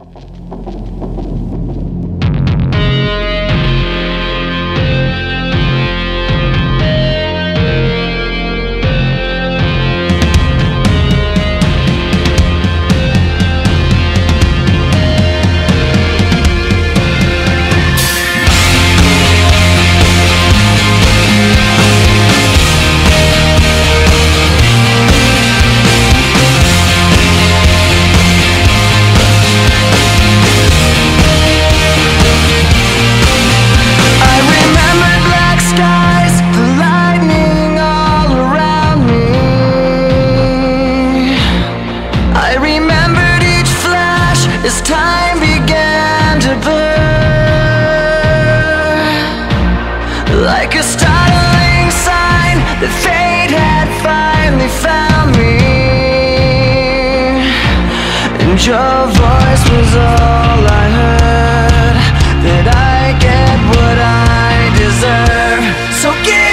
you Like a startling sign that fate had finally found me. And your voice was all I heard That I get what I deserve. So give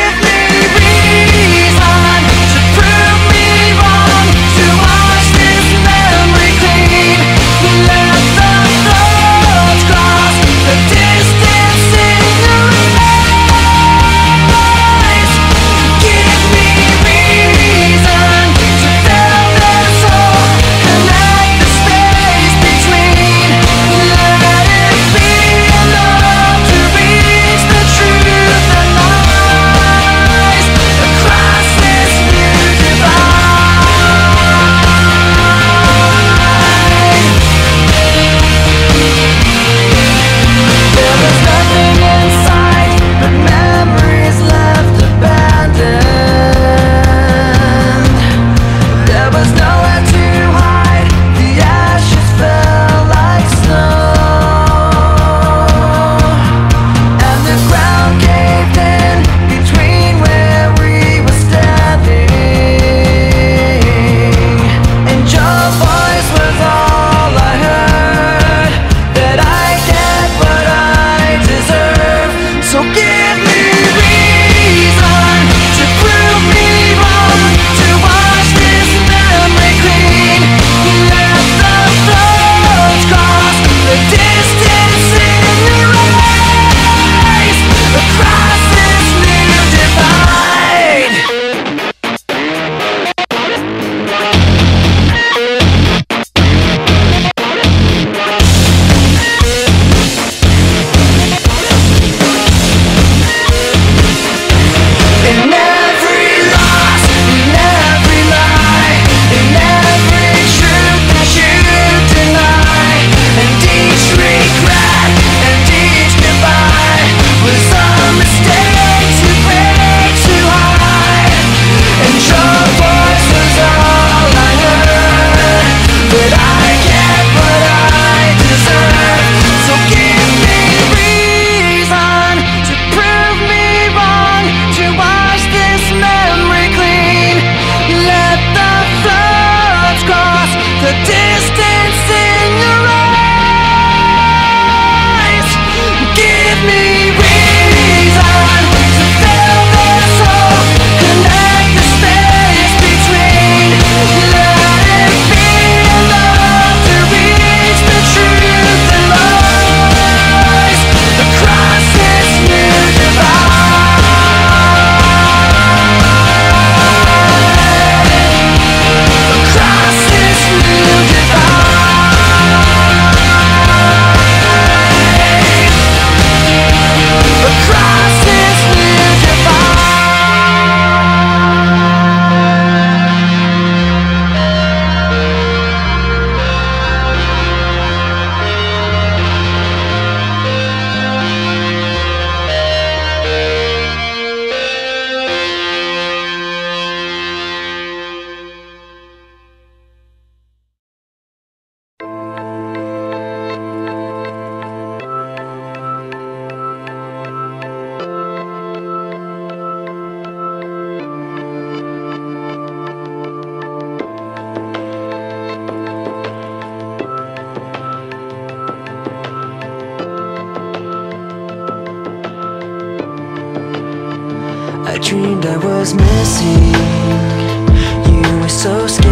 dreamed I was missing. You were so scared.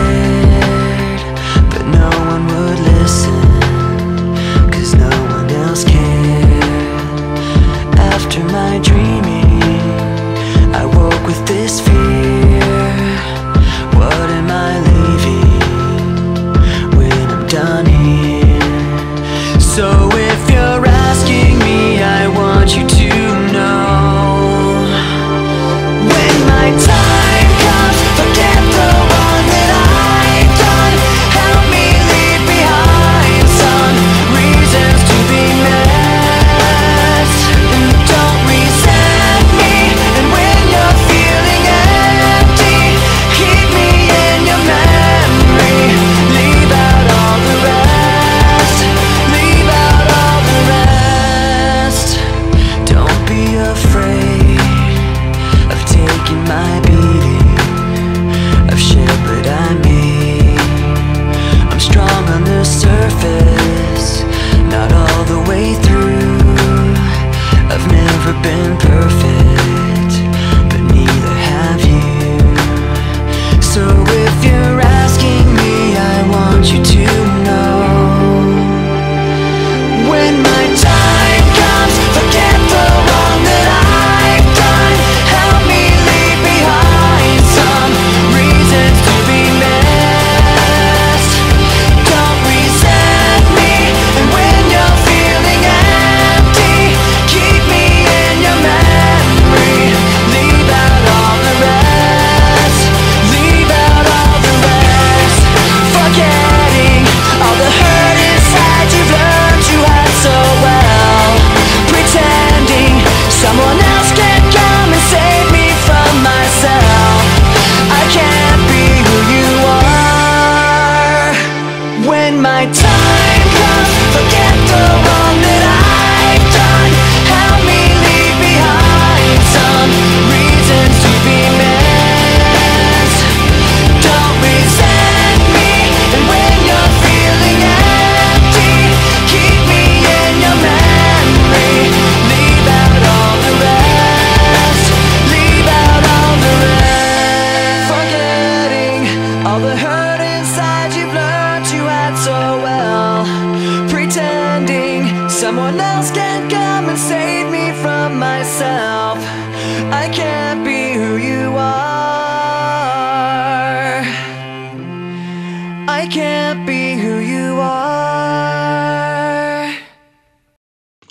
I can't be who you are.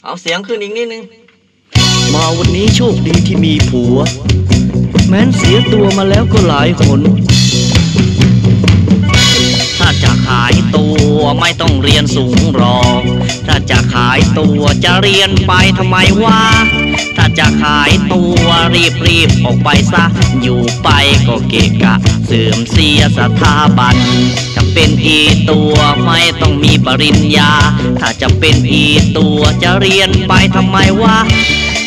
เอาเสียงขึ้นอีกนิดนึง มาวันนี้โชคดีที่มีผัว แม้นเสียตัวมาแล้วก็หลายหน ขายตัวไม่ต้องเรียนสูงหรอก ถ้าจะขายตัวจะเรียนไปทำไมวะ ถ้าจะขายตัวรีบรีบออกไปซะ อยู่ไปก็เกะกะ เสื่อมเสียสถาบันจะเป็นอีตัวไม่ต้องมีปริญญา ถ้าจะเป็นอีตัวจะเรียนไปทำไมวะ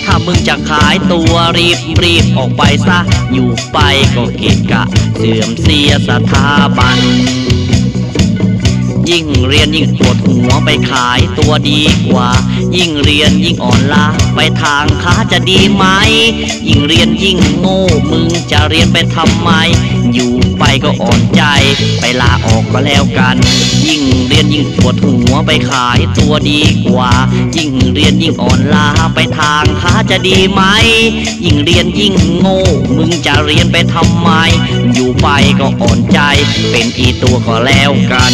ถ้ามึงจะขายตัวรีบรีบออกไปซะ อยู่ไปก็เกะกะ เสื่อมเสียสถาบัน ยิ่งเรียนยิ่งปวดหัวไปขายตัวดีกว่า ยิ่งเรียนยิ่งอ่อนล้าไปทางค้าจะดีไหม ยิ่งเรียนยิ่งโง่มึงจะเรียนไปทำไม อยู่ไปก็อ่อนใจ ไปลาออกก็แล้วกัน ยิ่งเรียนยิ่งปวดหัวไปขายตัวดีกว่า ยิ่งเรียนยิ่งอ่อนล้าไปทางค้าจะดีไหม ยิ่งเรียนยิ่งโง่ มึงจะเรียนไปทำไม อยู่ไปก็อ่อนใจ เป็นอีตัวก็แล้วกัน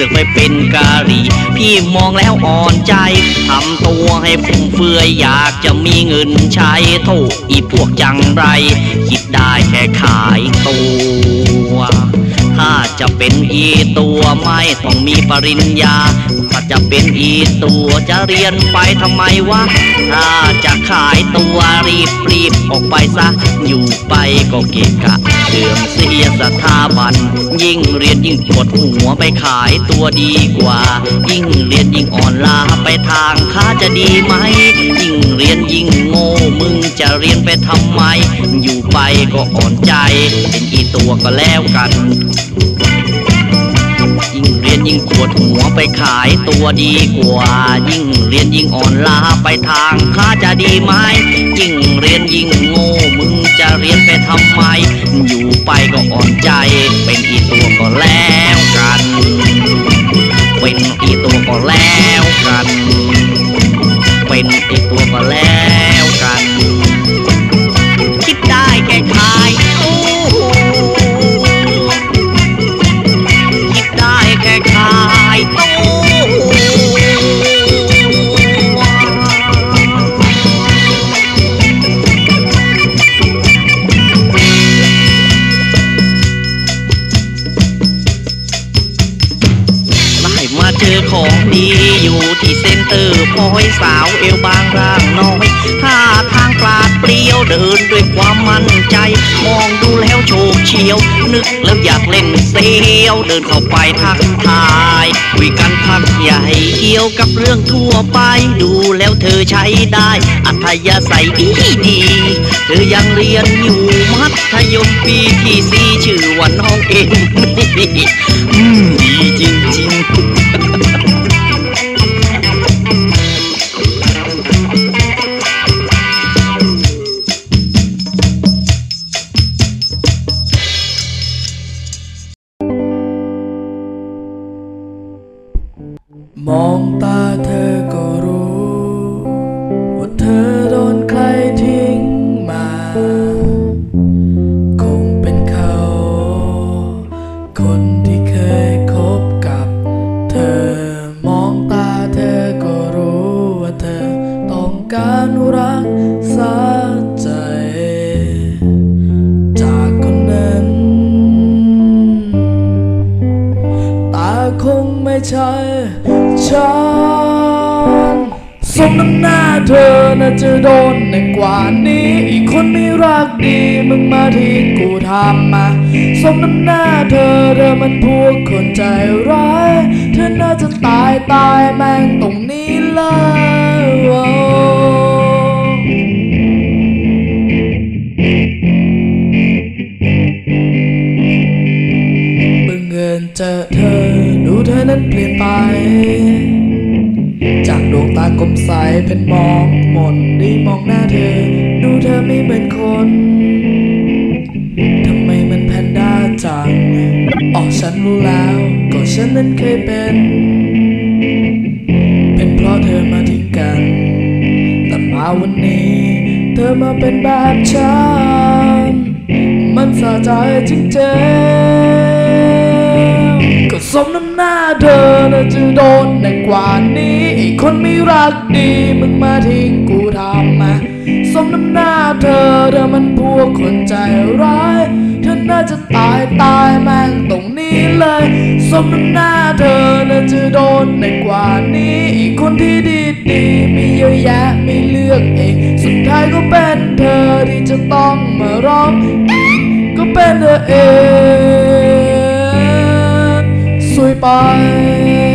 สือกไปเป็นกาหรีพี่มองแล้วอ่อนใจทำตัวให้ฟุ่มเฟือยอยากจะมีเงินใช้โทษอีพวกจังไร คิดได้แค่ขายตัว เป็นอีตัวไม่ต้องมีปริญญา ถ้าจะเป็นอีตัวจะเรียนไปทำไมวะ ถ้าจะขายตัวรีบรีบออกไปซะ อยู่ไปก็เกะกะเสื่อมเสียสถาบัน ยิ่งเรียนยิ่งปวดหัวไปขายตัวดีกว่า ยิ่งเรียนยิ่งอ่อนล้าไปทางค้าจะดีไหม ยิ่งเรียนยิ่งโง่มึงจะเรียนไปทำไม อยู่ไปก็อ่อนใจ เป็นอีตัวก็แล้วกันยิ่งเรียน ยิ่งปวดหัวไปขายตัวดีกว่า ยิ่งเรียนยิ่งอ่อนล้าไปทางค้าจะดีไหมยิ่งเรียนยิ่งโง่มึงจะเรียนไปทำไม อยู่ไปก็อ่อนใจ เป็นอีตัวก็แล้วกัน เป็นอีตัวก็แล้วกัน เป็นอีตัวก็แล้ว ของดีอยู่ที่เซ็นเตอร์พอยสาวเอวบางร่างน้อยท่าทางปราดเปรียวเดินด้วยความมั่นใจ มองดูแล้วโฉกเฉียว นึกแล้วอยากเล่นเซียวเดินเข้าไปทักทายคุยกันพักใหญ่เกี่ยวกับเรื่องทั่วไป ดูแล้วเธอใช้ได้ อัธยาศัยดีดี เธอยังเรียนอยู่มัธยมปีที่สี่ชื่อว่าน้องเอ็มอืมดีจริง งไม่ใช่ฉันสมน้ำหน้าเธอน่าจะโดนหนักกว่านี้ อีกคนไม่รักดีมึงมาที่กูทำมาสมน้ำหน้าเธอเธอมันพวกคนใจร้าย เธอน่าจะตายตายแม่งตรงนี้เลย เจอเธอ ดูเธอนั้นเปลี่ยนไป จากดวงตากลมใสเพนมองหมนได้มองหน้าเธอ ดูเธอไม่เหมือนคนทำไมมันแพนด้าจังออกฉันรู้แล้ว ก็ฉันนั้นเคยเป็น เป็นเพราะเธอมาทิ้งกัน แต่มาวันนี้ เธอมาเป็นแบบฉัน มันสะใจจริงๆ ก็สมน้ำหน้าเธอน่าจะโดนหนักกว่านี้ ไอ้คนไม่รักดีมึงมาทิ้งกูทำมาสมน้ำหน้าเธอเธอมันพวกคนใจร้ายเธอน่าจะตายตายแม่งตรงนี้เลย สมน้ำหน้าเธอน่าจะโดนหนักกว่านี้ไอ้คนที่ดีดีมีเยอะแยะไม่เลือกเอง สุดท้ายก็เป็นเธอที่จะต้องมาร้อง ก็เป็นเธอเอง สวยไป